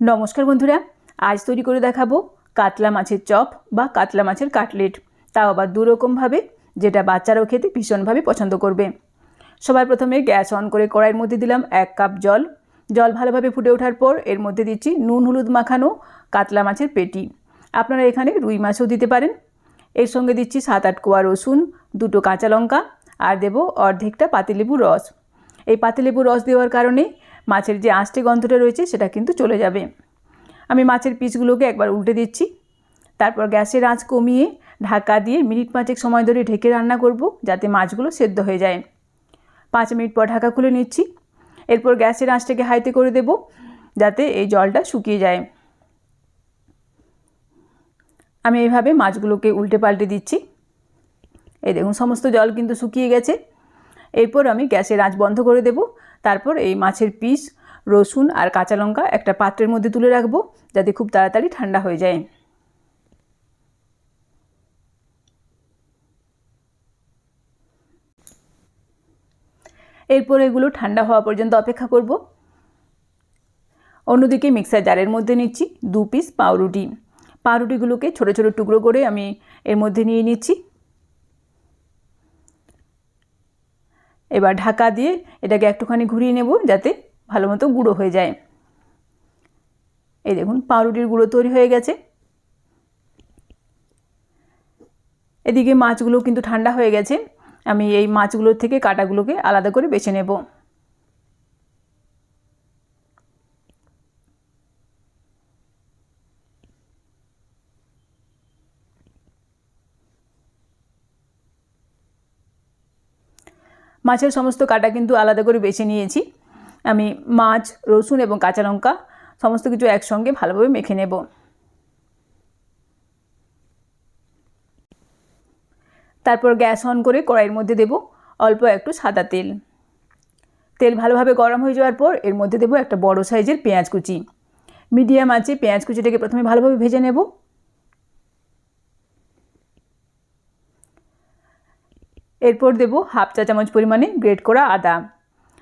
নমস্কার বন্ধুরা, আজ তৈরি করে দেখাবো কাতলা মাছের চপ বা কাতলা মাছের কাটলেট। তাও আবার দুরকমভাবে, যেটা বাচ্চারাও খেতে ভীষণভাবে পছন্দ করবে। সবার প্রথমে গ্যাস অন করে কড়াইয়ের মধ্যে দিলাম এক কাপ জল। জল ভালোভাবে ফুটে ওঠার পর এর মধ্যে দিচ্ছি নুন হলুদ মাখানো কাতলা মাছের পেটি। আপনারা এখানে রুই মাছও দিতে পারেন। এর সঙ্গে দিচ্ছি সাত আট কোয়া রসুন, দুটো কাঁচা লঙ্কা, আর দেবো অর্ধেকটা পাতিলেবুর রস। এই পাতিলেবুর রস দেওয়ার কারণে মাছের যে আঁশটে গন্ধটা রয়েছে সেটা কিন্তু চলে যাবে। আমি মাছের পিসগুলোকে একবার উল্টে দিচ্ছি। তারপর গ্যাসের আঁচ কমিয়ে ঢাকা দিয়ে মিনিট পাঁচেক সময় ধরে ঢেকে রান্না করব যাতে মাছগুলো সেদ্ধ হয়ে যায়। পাঁচ মিনিট পর ঢাকা খুলে নিচ্ছি। এরপর গ্যাসের আঁচটাকে হাইতে করে দেব যাতে এই জলটা শুকিয়ে যায়। আমি এইভাবে মাছগুলোকে উল্টে পাল্টে দিচ্ছি। এই দেখুন, সমস্ত জল কিন্তু শুকিয়ে গেছে। এরপর আমি গ্যাসের আঁচ বন্ধ করে দেব। তারপর এই মাছের পিস, রসুন আর কাঁচা লঙ্কা একটা পাত্রের মধ্যে তুলে রাখব যাতে খুব তাড়াতাড়ি ঠান্ডা হয়ে যায়। এরপর এগুলো ঠান্ডা হওয়া পর্যন্ত অপেক্ষা করব। অন্যদিকে মিক্সার জারের মধ্যে নিচ্ছি দু পিস পাউরুটি। পাউরুটিগুলোকে ছোটো ছোটো টুকরো করে আমি এর মধ্যে নিয়ে নিচ্ছি। এবার ঢাকা দিয়ে এটাকে একটুখানি ঘুরিয়ে নেব যাতে ভালো মতো গুঁড়ো হয়ে যায়। এই দেখুন, পাউরুটির গুঁড়ো তৈরি হয়ে গেছে। এদিকে মাছগুলো কিন্তু ঠান্ডা হয়ে গেছে। আমি এই মাছগুলোর থেকে কাটাগুলোকে আলাদা করে বেছে নেব। মাছের সমস্ত কাটা কিন্তু আলাদা করে বেছে নিয়েছি। আমি মাছ, রসুন এবং কাঁচা লঙ্কা সমস্ত কিছু একসঙ্গে ভালোভাবে মেখে নেব। তারপর গ্যাস অন করে কড়াইয়ের মধ্যে দেব অল্প একটু সাদা তেল। তেল ভালোভাবে গরম হয়ে যাওয়ার পর এর মধ্যে দেবো একটা বড় সাইজের পেঁয়াজ কুচি। মিডিয়াম আছে পেঁয়াজ কুচিটাকে প্রথমে ভালোভাবে ভেজে নেব। এরপর দেব হাফ চা চামচ পরিমাণে গ্রেট করা আদা।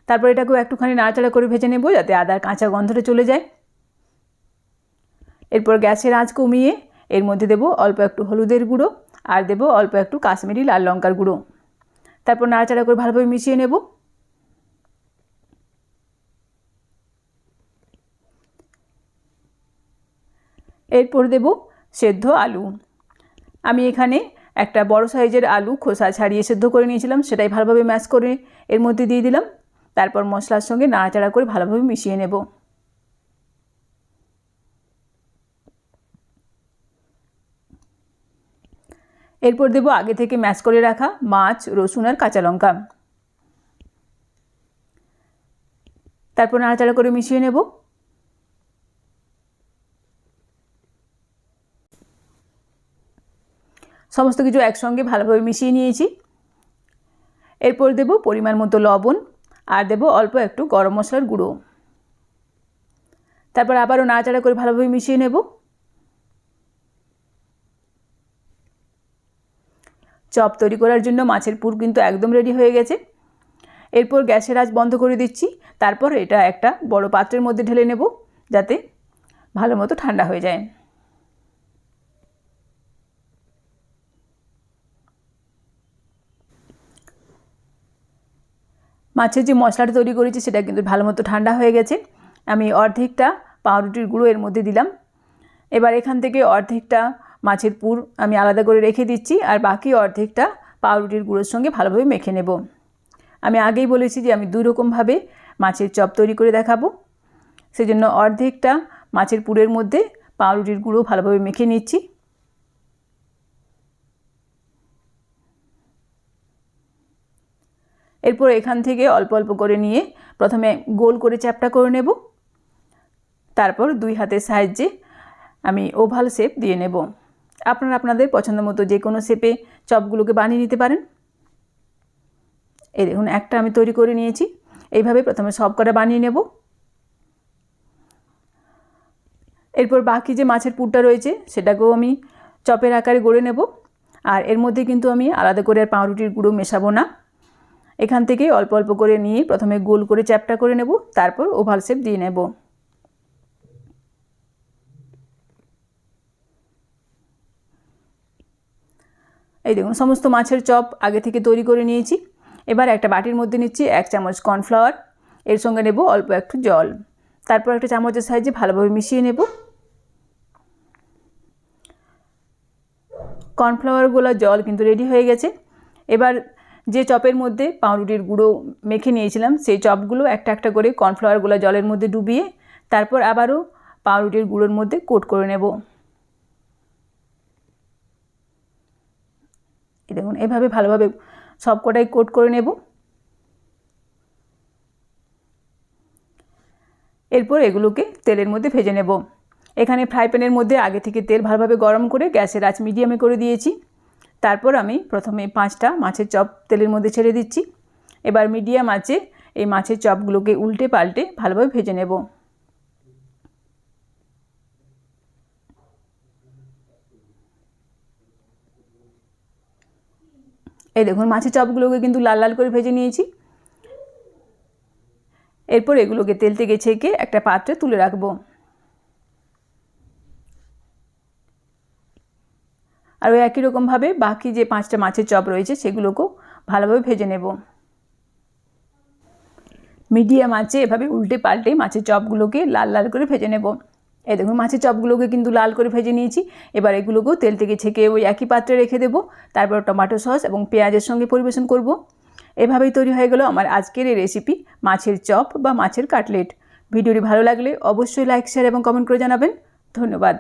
তারপর এটাকেও একটুখানি নাড়াচাড়া করে ভেজে নেব যাতে আদার কাঁচা গন্ধটা চলে যায়। এরপর গ্যাসের আঁচ কমিয়ে এর মধ্যে দেব অল্প একটু হলুদের গুঁড়ো আর দেব অল্প একটু কাশ্মীরি লাল লঙ্কার গুঁড়ো। তারপর নাড়াচাড়া করে ভালোভাবে মিশিয়ে নেব। এরপর দেব সেদ্ধ আলু। আমি এখানে একটা বড় সাইজের আলু খোসা ছাড়িয়ে সেদ্ধ করে নিয়েছিলাম, সেটাই ভালোভাবে ম্যাশ করে এর মধ্যে দিয়ে দিলাম। তারপর মশলার সঙ্গে নাড়াচাড়া করে ভালোভাবে মিশিয়ে নেব। এরপর দেব আগে থেকে ম্যাশ করে রাখা মাছ, রসুন আর কাঁচা লঙ্কা। তারপর নাড়াচাড়া করে মিশিয়ে নেব। সমস্ত কিছু একসঙ্গে ভালোভাবে মিশিয়ে নিয়েছি। এরপর দেব পরিমাণ মতো লবণ আর দেব অল্প একটু গরম মশলার গুঁড়ো। তারপর আবারও নাড়াচাড়া করে ভালোভাবে মিশিয়ে নেব। চপ তৈরি করার জন্য মাছের পুর কিন্তু একদম রেডি হয়ে গেছে। এরপর গ্যাসের আঁচ বন্ধ করে দিচ্ছি। তারপর এটা একটা বড় পাত্রের মধ্যে ঢেলে নেব যাতে ভালো মতো ঠান্ডা হয়ে যায়। মাছের যে মশলাটা তৈরি করেছি, সেটা কিন্তু ভালো মতো ঠান্ডা হয়ে গেছে। আমি অর্ধেকটা পাউরুটির গুঁড়ো এর মধ্যে দিলাম। এবার এখান থেকে অর্ধেকটা মাছের পুর আমি আলাদা করে রেখে দিচ্ছি, আর বাকি অর্ধেকটা পাউরুটির গুঁড়োর সঙ্গে ভালোভাবে মেখে নেব। আমি আগেই বলেছি যে আমি দুই রকমভাবে মাছের চপ তৈরি করে দেখাবো। সেজন্য অর্ধেকটা মাছের পুরের মধ্যে পাউরুটির গুঁড়ো ভালোভাবে মেখে নিচ্ছি। এরপর এখান থেকে অল্প অল্প করে নিয়ে প্রথমে গোল করে চ্যাপটা করে নেব। তারপর দুই হাতের সাহায্যে আমি ওভাল শেপ দিয়ে নেব। আপনারা আপনাদের পছন্দ মতো যে কোনো শেপে চপগুলোকে বানিয়ে নিতে পারেন। এই দেখুন, একটা আমি তৈরি করে নিয়েছি। এইভাবে প্রথমে সব কটা বানিয়ে নেব। এরপর বাকি যে মাছের পুরটা রয়েছে, সেটাকেও আমি চপের আকারে গড়ে নেব। আর এর মধ্যে কিন্তু আমি আলাদা করে আর পাউরুটির গুঁড়ো মেশাবো না। এখান থেকেই অল্প অল্প করে নিয়ে প্রথমে গোল করে চ্যাপটা করে নেব, তারপর ওভাল শেপ দিয়ে নেব। এই দেখুন, সমস্ত মাছের চপ আগে থেকে তৈরি করে নিয়েছি। এবার একটা বাটির মধ্যে নিচ্ছি এক চামচ কর্নফ্লাওয়ার, এর সঙ্গে নেব অল্প একটু জল। তারপর একটা চামচের সাহায্যে ভালোভাবে মিশিয়ে নেব। কর্নফ্লাওয়ার গোলা জল কিন্তু রেডি হয়ে গেছে। এবার যে চপের মধ্যে পাউরুটির গুঁড়ো মেখে নিয়েছিলাম, সেই চপগুলো একটা একটা করে কর্নফ্লাওয়ারগুলো জলের মধ্যে ডুবিয়ে তারপর আবারও পাউরুটির গুঁড়োর মধ্যে কোট করে নেব। দেখুন, এভাবে ভালোভাবে সব কটাই কোট করে নেব। এরপর এগুলোকে তেলের মধ্যে ভেজে নেব। এখানে ফ্রাই প্যানের মধ্যে আগে থেকে তেল ভালোভাবে গরম করে গ্যাসের আঁচ মিডিয়ামে করে দিয়েছি। তারপর আমি প্রথমে পাঁচটা মাছের চপ তেলের মধ্যে ছেড়ে দিচ্ছি। এবার মিডিয়াম আঁচে এই মাছের চপগুলোকে উল্টে পাল্টে ভালোভাবে ভেজে নেব। এই দেখুন, মাছের চপগুলোকে কিন্তু লাল লাল করে ভেজে নিয়েছি। এরপর এগুলোকে তেল থেকে ছেঁকে একটা পাত্রে তুলে রাখব। আর ওই একই রকমভাবে বাকি যে পাঁচটা মাছের চপ রয়েছে সেগুলোকেও ভালোভাবে ভেজে নেব। মিডিয়াম আঁচে এভাবে উল্টে পাল্টে মাছের চপগুলোকে লাল লাল করে ভেজে নেব। এই দেখুন, মাছের চপগুলোকে কিন্তু লাল করে ভেজে নিয়েছি। এবার এগুলোকেও তেল থেকে ছেঁকে ওই একই পাত্রে রেখে দেবো। তারপর টমেটো সস এবং পেঁয়াজের সঙ্গে পরিবেশন করব। এভাবেই তৈরি হয়ে গেল আমার আজকের এই রেসিপি মাছের চপ বা মাছের কাটলেট। ভিডিওটি ভালো লাগলে অবশ্যই লাইক শেয়ার এবং কমেন্ট করে জানাবেন। ধন্যবাদ।